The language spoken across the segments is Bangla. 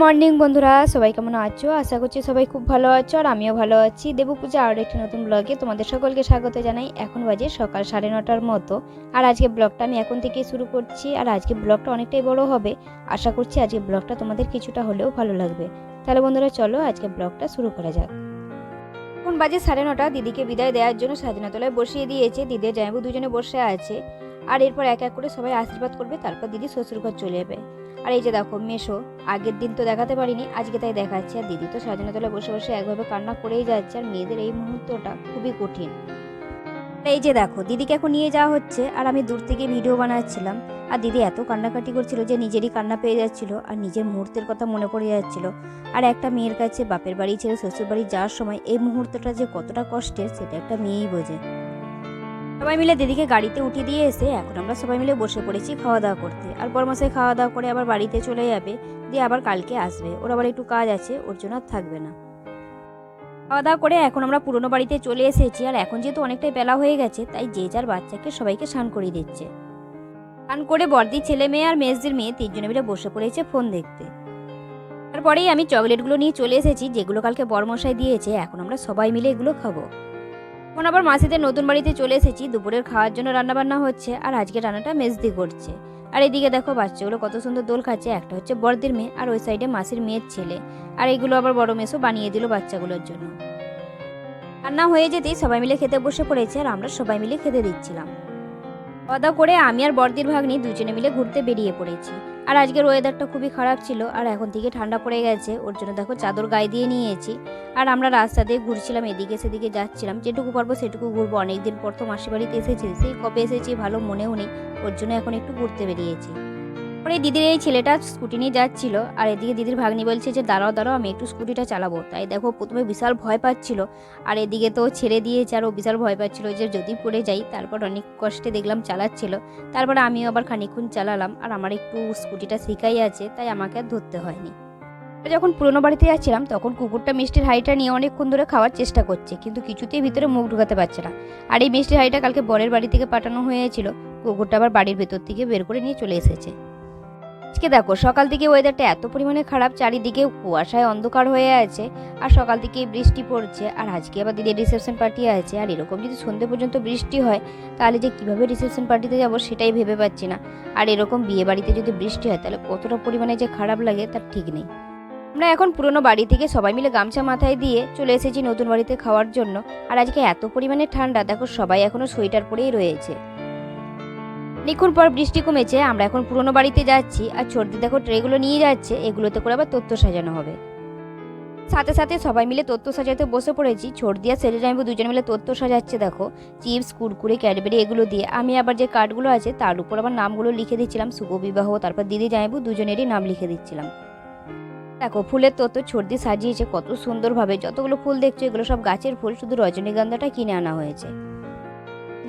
মর্নিং বন্ধুরা, সবাই কেমন আছো? আশা করছি সবাই খুব ভালো আছো আর আমিও ভালো আছি। দেবু পূজা আর একটি নতুন ব্লগে তোমাদের সকলকে স্বাগত জানাই। এখন বাজে সকাল সাড়ে নটার মতো। আর আজকে ব্লগটা আমি এখন থেকেই শুরু করছি। আর আজকে ব্লগটা অনেকটাই বড় হবে। আশা করছি আজকে ব্লগটা তোমাদের কিছুটা হলেও ভালো লাগবে। তাহলে বন্ধুরা, চলো আজকে ব্লগটা শুরু করা যাক। এখন বাজে সাড়ে নটা। দিদিকে বিদায় দেওয়ার জন্য স্বাধীনতলায় বসিয়ে দিয়েছে। দিদি জামাইবু দুজনে বসে আছে। আর এরপর এক এক করে সবাই আশীর্বাদ করবে, তারপর দিদি শ্বশুরঘর চলে যাবে। আর এই যে দেখো, মেশো, আগের দিন তো দেখাতে পারিনি, আজকে তাই দেখাচ্ছে। আর দিদি তো স্বাধীনতলায় বসে বসে একভাবে কান্না করেই যাচ্ছে, আর মেয়েদের এই মুহূর্তটা খুবই কঠিন। এই যে দেখো, দিদিকে এখন নিয়ে যাওয়া হচ্ছে, আর আমি দূর থেকে ভিডিও বানাচ্ছিলাম। আর দিদি এত কান্নাকাটি করছিল যে নিজেরই কান্না পেয়ে যাচ্ছিল, আর নিজের মুহূর্তের কথা মনে পড়ে যাচ্ছিল। আর একটা মেয়ের কাছে বাপের বাড়ি ছেড়ে শ্বশুর বাড়ি যাওয়ার সময় এই মুহূর্তটা যে কতটা কষ্টের, সেটা একটা মেয়েই বোঝে। সবাই মিলে দিদিকে গাড়িতে উঠিয়ে দিয়ে এসে এখন আমরা সবাই মিলে বসে পড়েছি খাওয়া দাওয়া করতে। আর বরমাসায় খাওয়া দাওয়া করে আবার বাড়িতে চলে যাবে, দিয়ে আবার কালকে আসবে। ওর আবার একটু কাজ আছে, ওর জন্য আর থাকবে না। খাওয়া দাওয়া করে এখন আমরা পুরনো বাড়িতে চলে এসেছি, আর এখন যেহেতু অনেকটাই বেলা হয়ে গেছে, তাই যে যার বাচ্চাকে সবাইকে স্নান করিয়ে দিচ্ছে। স্নান করে বর্দির ছেলে মেয়ে আর মেজদির মেয়ে তিনজনে মিলে বসে পড়েছে ফোন দেখতে। তারপরেই আমি চকলেটগুলো নিয়ে চলে এসেছি, যেগুলো কালকে বরমশাই দিয়েছে, এখন আমরা সবাই মিলে এগুলো খাব। এখন আবার মাসিদের নতুন বাড়িতে চলে এসেছি। দুপুরের খাওয়ার জন্য রান্না বান্না হচ্ছে আর আজকে রান্নাটা মেজদি করছে। আর এদিকে দেখো বাচ্চাগুলো কত সুন্দর দোল খাচ্ছে। একটা হচ্ছে বর্দির মেয়ে আর ওই সাইডে মাসির মেয়ের ছেলে। আর এগুলো আবার বড় মেসও বানিয়ে দিল বাচ্চাগুলোর জন্য। রান্না হয়ে যেতেই সবাই মিলে খেতে বসে পড়েছে আর আমরা সবাই মিলে খেতে দিচ্ছিলাম। দাওয়া করে আমি আর বর্দির ভাগ্নি দুজনে মিলে ঘুরতে বেরিয়ে পড়েছি। আর আজকের ওয়েদারটা খুবই খারাপ ছিল, আর এখন থেকে ঠান্ডা পড়ে গেছে, ওর জন্য দেখো চাদর গায়ে দিয়ে নিয়েছি। আর আমরা রাস্তা দিয়ে ঘুরছিলাম, এদিকে সেদিকে যাচ্ছিলাম, যেটুকু পারব সেটুকু ঘুরবো। অনেকদিন পর তো মাসির বাড়িতে এসেছি, সেই কবে এসেছি ভালো মনেও নেই, ওর জন্য এখন একটু ঘুরতে বেরিয়েছি। পরে দিদির এই ছেলেটা স্কুটি নিয়ে যাচ্ছিল, আর এদিকে দিদির ভাগ্নি বলছে যে, দাঁড়াও দাঁড়াও, আমি একটু স্কুটিটা চালাবো। তাই দেখো, প্রথমে বিশাল ভয় পাচ্ছিল, আর এদিকে তো ছেড়ে দিয়েছে আর ও বিশাল ভয় পাচ্ছিল যে, যদি পড়ে যাই। তারপর অনেক কষ্টে দেখলাম চালাচ্ছিল, তারপরে আমিও আবার খানিক্ষণ চালালাম, আর আমার একটু স্কুটিটা শেখাই আছে, তাই আমাকে আর ধরতে হয়নি। যখন পুরোনো বাড়িতে যাচ্ছিলাম, তখন কুকুরটা মিষ্টির হাঁড়িটা নিয়ে অনেকক্ষণ ধরে খাওয়ার চেষ্টা করছে, কিন্তু কিছুতেই ভিতরে মুখ ঢুকাতে পারছে না। আর এই মিষ্টির হাঁড়িটা কালকে বরের বাড়ি থেকে পাঠানো হয়েছিল, কুকুরটা আবার বাড়ির ভেতর থেকে বের করে নিয়ে চলে এসেছে। আজকে দেখো, সকাল থেকে ওয়েদারটা এত পরিমাণে খারাপ, চারিদিকে কুয়াশায় অন্ধকার হয়ে আছে, আর সকাল থেকে বৃষ্টি পড়ছে, আর আজকে আবার দিদির রিসেপশন পার্টি আছে, আর এরকম যদি সন্ধে পর্যন্ত বৃষ্টি হয়, তাহলে যে কীভাবে রিসেপশন পার্টিতে যাব সেটাই ভেবে পাচ্ছি না। আর এরকম বিয়ে বাড়িতে যদি বৃষ্টি হয়, তাহলে কতটা পরিমাণে যে খারাপ লাগে তার ঠিক নেই। আমরা এখন পুরনো বাড়ি থেকে সবাই মিলে গামছা মাথায় দিয়ে চলে এসেছি নতুন বাড়িতে খাওয়ার জন্য, আর আজকে এত পরিমাণে ঠান্ডা, দেখো সবাই এখনও সোয়েটার পরেই রয়েছে। অনেকক্ষণ পর বৃষ্টি কমেছে, আমরা এখন পুরনো বাড়িতে যাচ্ছি, আর ছোটদি দেখো ট্রেগুলো নিয়ে যাচ্ছে, এগুলোতে করে আবার তথ্য সাজানো হবে। সাথে সাথে সবাই মিলে তথ্য সাজাতে বসে পড়েছি ছোট দিয়া সেরে জানব দুজন মিলে তথ্য সাজাচ্ছে দেখো, চিপস, কুরকুরে, ক্যাডবেরি, এগুলো দিয়ে। আমি আবার যে কার্ডগুলো আছে, তার উপর আবার নামগুলো লিখে দিচ্ছিলাম, শুভ বিবাহ, তারপর দিদি জানব দুজনেরই নাম লিখে দিচ্ছিলাম। দেখো, ফুলের তত্ত্ব ছর্দি সাজিয়েছে, কত সুন্দরভাবে, যতগুলো ফুল দেখছ, এগুলো সব গাছের ফুল, শুধু রজনীগন্ধাটা কিনে আনা হয়েছে।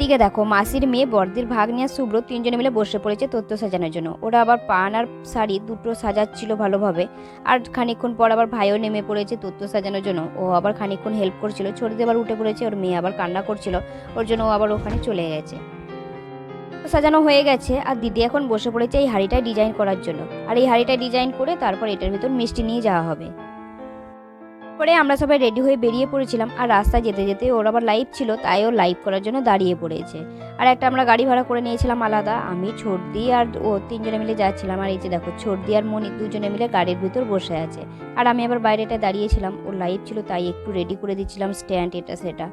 দিকে দেখো, মাসির মেয়ে বর্দির ভাগ নিয়ে শুভ্র তিনজনে মিলে বসে পড়েছে তত্ত্ব সাজানোর জন্য। ওরা আবার পান আর শাড়ি দুটো সাজাচ্ছিল ভালোভাবে। আর খানিকক্ষণ পর আবার ভাইও নেমে পড়েছে তত্ত্ব সাজানোর জন্য। ও আবার খানিকক্ষণ হেল্প করছিল ছোটদি আবার উঠে পড়েছে, ওর মেয়ে আবার কান্না করছিল, ওর জন্য ও আবার ওখানে চলে গেছে। সাজানো হয়ে গেছে, আর দিদি এখন বসে পড়েছে এই হাড়িটায় ডিজাইন করার জন্য। আর এই হাড়িটা ডিজাইন করে তারপর এটার ভিতর মিষ্টি নিয়ে যাওয়া হবে। পরে আমরা সবাই রেডি হয়ে বেরিয়ে পড়েছিলাম আর রাস্তায় যেতে যেতে ওর আবার লাইভ ছিল, তাই ও লাইভ করার জন্য দাঁড়িয়ে পড়েছে। আর একটা আমরা গাড়ি ভাড়া করে নিয়েছিলাম আলাদা, আমি ছোটদি আর ও তিনজনে মিলে যাচ্ছিলাম। আর এই যে দেখো ছোটদি আর মনি দুজনে মিলে গাড়ির ভিতর বসে আছে। আর আমি আবার বাইরেটা দাঁড়িয়েছিলাম ও লাইভ ছিল, তাই একটু রেডি করে দিচ্ছিলাম স্ট্যান্ড এটা, সেটা।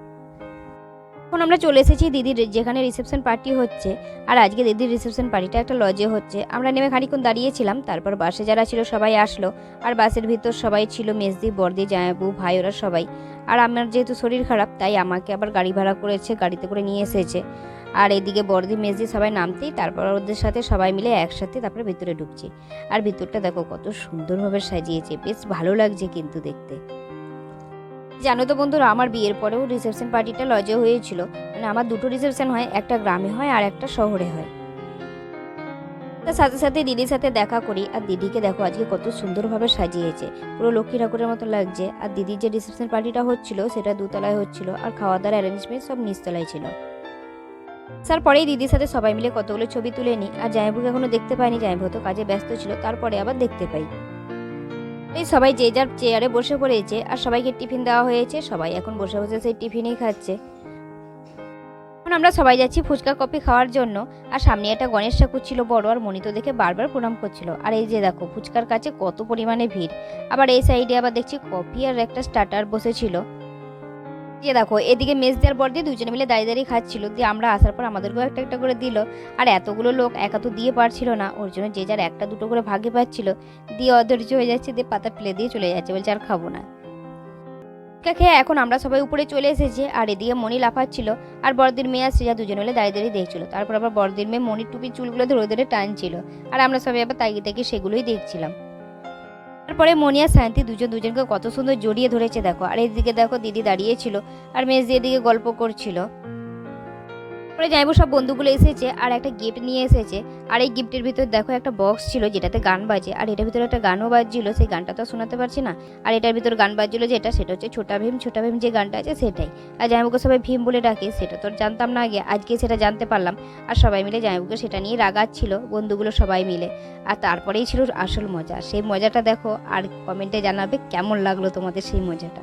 এখন আমরা চলে এসেছি দিদির যেখানে রিসেপশন পার্টি হচ্ছে। আর আজকে দিদির রিসেপশন পার্টিটা একটা লজে হচ্ছে। আমরা নেমে খানিক্ষণ দাঁড়িয়েছিলাম, তারপর বাসে যারা ছিল সবাই আসলো। আর বাসের ভিতর সবাই ছিল মেজদি বর্দি জায়াবু ভাই, ওরা সবাই। আর আমার যেহেতু শরীর খারাপ, তাই আমাকে আবার গাড়ি ভাড়া করেছে, গাড়িতে করে নিয়ে এসেছে। আর এদিকে বর্দি মেজদি সবাই নামতেই, তারপর ওদের সাথে সবাই মিলে একসাথে তারপরে ভিতরে ঢুকছি। আর ভিতরটা দেখো কত সুন্দরভাবে সাজিয়েছে, বেশ ভালো লাগছে কিন্তু দেখতে। জানো তো বন্ধুরা, আমার বিয়ের পরেও রিসেপশন পার্টিটা লজে হয়েছিল। মানে আমার দুটো রিসেপশন হয়, একটা গ্রামে হয় আর একটা শহরে হয়। তার সাথে সাথে দিদির সাথে দেখা করি, আর দিদিকে দেখো আজকে কত সুন্দরভাবে সাজিয়েছে। পুরো লক্ষ্মী ঠাকুরের মতো লাগছে। আর দিদির যে রিসেপশন পার্টিটা হচ্ছিল, সেটা দুতলায় হচ্ছিল, আর খাওয়া দাওয়ার অ্যারেঞ্জমেন্ট সব নিচতলায় ছিল। স্যার পরেই দিদির সাথে সবাই মিলে কতগুলো ছবি তুলে নিই। আর জামাইবুকে এখনও দেখতে পাইনি জামাইবু তো কাজে ব্যস্ত ছিল, তারপরে আবার দেখতে পাই। এই সবাই যে যার চেয়ারে বসে পড়েছে, আর সবাইকে টিফিন দেওয়া হয়েছে, সবাই এখন বসে বসে সেই টিফিনই খাচ্ছে। এখন আমরা সবাই যাচ্ছি ফুচকা, কফি খাওয়ার জন্য, আর সামনে একটা গণেশ ঠাকুর ছিল বড়, আর মনিত দেখে বারবার প্রণাম করছিল। আর এই যে দেখো, ফুচকার কাছে কত পরিমাণে ভিড়। আবার এই সাইডে আবার দেখছি কফি আর একটা স্টার্টার বসেছিল। যে দেখো, এদিকে মেজ দেওয়ার পর দিয়ে দুজনে মিলে দাঁড়িয়ে দাঁড়িয়ে খাচ্ছিল। দিয়ে আমরা আসার পর আমাদেরকেও একটা একটা করে দিল। আর এতগুলো লোক একা তো দিয়ে পারছিল না। ওর জন্য যে যার একটা দুটো করে ভাগে পাচ্ছিল, দিয়ে অধৈর্য হয়ে যাচ্ছে, দিয়ে পাতা ফেলে দিয়ে চলে যাচ্ছে, বলছে আর খাব না। খেয়ে এখন আমরা সবাই উপরে চলে এসেছি, আর এদিকে মনি লাফাচ্ছিল, আর বড়দির মেয়ে আর যা দুজন মিলে দাঁড়িয়ে দাঁড়িয়ে দেখছিল। তারপর আবার বড়দির মেয়ে মনির টুপির চুলগুলো ধরে ধরে টানছিল। আর আমরা সবাই আবার তাকিয়ে তাকিয়ে সেগুলোই দেখছিলাম। তারপরে মনিয়া, শান্তি দুজন দুজনকে কত সুন্দর জড়িয়ে ধরেছে দেখো। আর এদিকে দেখো দিদি দাঁড়িয়েছিল আর মেজ দিয়ে দিকে গল্প করছিল। পরে যাইবো, সব বন্ধুগুলো এসেছে আর একটা গিফট নিয়ে এসেছে। আর এই গিফটের ভিতর দেখো একটা বক্স ছিল যেটাতে গান বাজে। আর এটার ভিতরে একটা গানও বাজছিল, সেই গানটা তো শোনাতে পারছি না। আর এটার ভিতর গান বাজছিল যেটা, সেটা হচ্ছে ছোটা ভীম ছোটা ভীম যে গানটা আছে সেটাই। আর জামাইবুকে সবাই ভীম বলে ডাকে, সেটা তো জানতাম না আগে, আজকে সেটা জানতে পারলাম। আর সবাই মিলে জামাইবুকে সেটা নিয়ে রাগাচ্ছিল বন্ধুগুলো সবাই মিলে। আর তারপরেই ছিল আসল মজা। সেই মজাটা দেখো আর কমেন্টে জানাবে কেমন লাগল তোমাদের সেই মজাটা।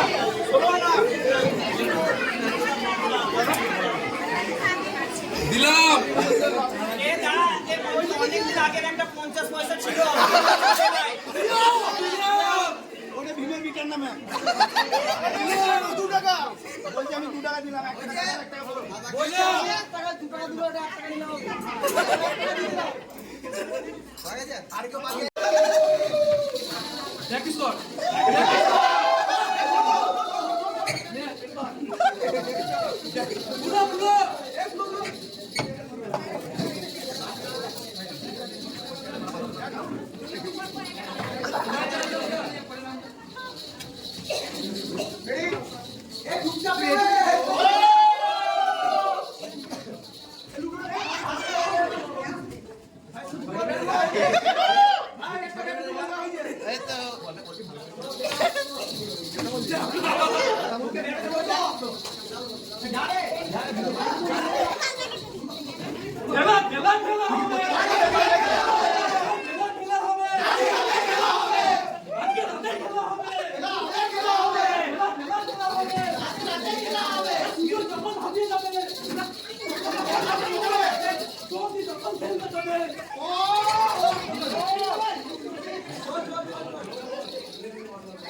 দিলাম অনেকদিন আগের একটা পঞ্চাশ পয়সা ছিল ওটা ভীমের বিটার নামে দু টাকা বলছি আমি দু টাকা দিলাম এক টাকা এক টাকা বলো। এক টাকা দু টাকা দু এক টাকা নিলাম প্র্যাকটিস কর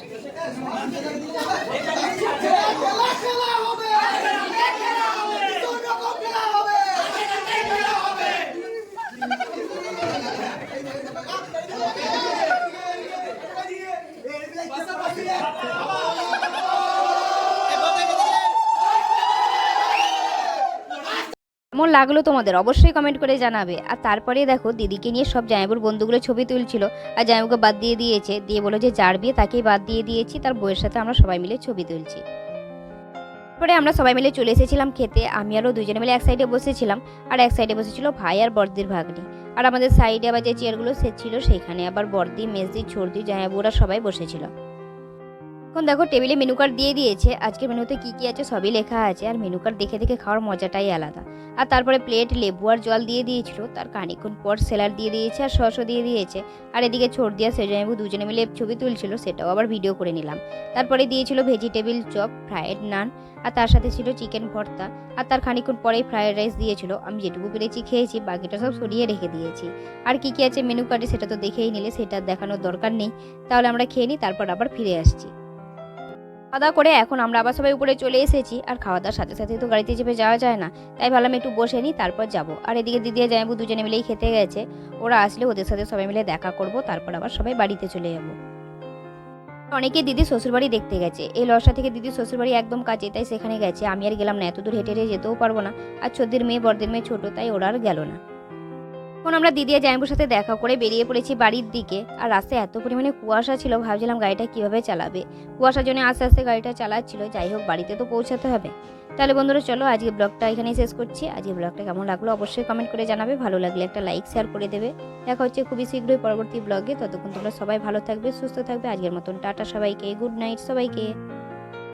খেলা খেলা হবে দুটো রকম খেলা হবে খেলা হবে কেমন লাগল তোমাদের অবশ্যই কমেন্ট করে জানাবে। আর তারপরে দেখো, দিদিকে নিয়ে সব জামাইবুর বন্ধুগুলো ছবি তুলছিল। আর জামাইবুকে বাদ দিয়ে দিয়েছে। দিয়ে বলো যে, যার বিয়ে তাকেই বাদ দিয়ে দিয়েছি, তার বইয়ের সাথে আমরা সবাই মিলে ছবি তুলছি। পরে আমরা সবাই মিলে চলে এসেছিলাম খেতে। আমি আরও দুজনে মিলে এক সাইডে বসেছিলাম। আর এক সাইডে বসেছিল ভাই আর বর্দির ভাগ্নি। আর আমাদের সাইডে আবার যে চেয়ারগুলো সেট ছিল, সেখানে আবার বর্দি, মেজদি, ছর্দি, জামাইবুরা সবাই বসেছিল। এখন দেখো টেবিলে মেনু কার্ড দিয়ে দিয়েছে। আজকের মেনুতে কি কি আছে সবই লেখা আছে। আর মেনু কার্ড দেখে দেখে খাওয়ার মজাটাই আলাদা। আর তারপরে প্লেট লেবু আর জল দিয়ে দিয়েছিল। তার খানিক্ষণ পর স্যালাড দিয়ে দিয়েছে আর সসও দিয়ে দিয়েছে। আর এদিকে ছোট দিয়া সেজাইবু দুজনে মিলে ছবি তুলছিল, সেটাও আবার ভিডিও করে নিলাম। তারপরে দিয়েছিল ভেজিটেবিল চপ ফ্রায়েড নান আর তার সাথে ছিল চিকেন ভর্তা। আর তার খানিক্ষণ পরেই ফ্রায়েড রাইস দিয়েছিল। আমি যেটুকু পেরেছি খেয়েছি, বাকিটা সব সরিয়ে রেখে দিয়েছি। আর কি কি আছে মেনু কার্ডে সেটা তো দেখেই নিলে, সেটা দেখানোর দরকার নেই। তাহলে আমরা খেয়ে নিই, তারপর আবার ফিরে আসছি। খাওয়া দাওয়া করে এখন আমরা আবার সবাই উপরে চলে এসেছি। আর খাওয়া দাওয়ার সাথে সাথে তো গাড়িতে চেপে যাওয়া যায় না। তাই ভাবলাম একটু বসে নিই, তারপর যাব। আর এদিকে দিদি আর জামাইবু দুজনে মিলেই খেতে গেছে। ওরা আসলে ওদের সাথে সবাই মিলে দেখা করব, তারপর আবার সবাই বাড়িতে চলে যাব। অনেকে দিদি শ্বশুরবাড়ি দেখতে গেছে। এই লসা থেকে দিদি শ্বশুরবাড়ি একদম কাছে, তাই সেখানে গেছে। আমি আর গেলাম না, এত দূর হেঁটে হেঁটে যেতেও পারব না। আর ছোদ্দির মেয়ে, বড়দের মেয়ে ছোট, তাই ওরা আর গেল না। এখন আমরা দিদি আর জামাইবুর সাথে দেখা করে বেরিয়ে পড়েছি বাড়ির দিকে। আর রাস্তায় এত পরিমাণে কুয়াশা ছিল, ভাবছিলাম গাড়িটা কীভাবে চালাবে। কুয়াশার জন্য আস্তে আস্তে গাড়িটা চালাচ্ছিল, যাই হোক বাড়িতে তো পৌঁছাতে হবে। তাহলে বন্ধুরা চলো, আজকে ব্লগটা এখানেই শেষ করছি। আজকে ব্লগটা কেমন লাগল অবশ্যই কমেন্ট করে জানাবে। ভালো লাগলে একটা লাইক শেয়ার করে দেবে। দেখা হচ্ছে খুবই শীঘ্রই পরবর্তী ব্লগে। ততক্ষণ তোমরা সবাই ভালো থাকবে, সুস্থ থাকবে। আজকের মতন টাটা সবাইকে গুড নাইট সবাইকে।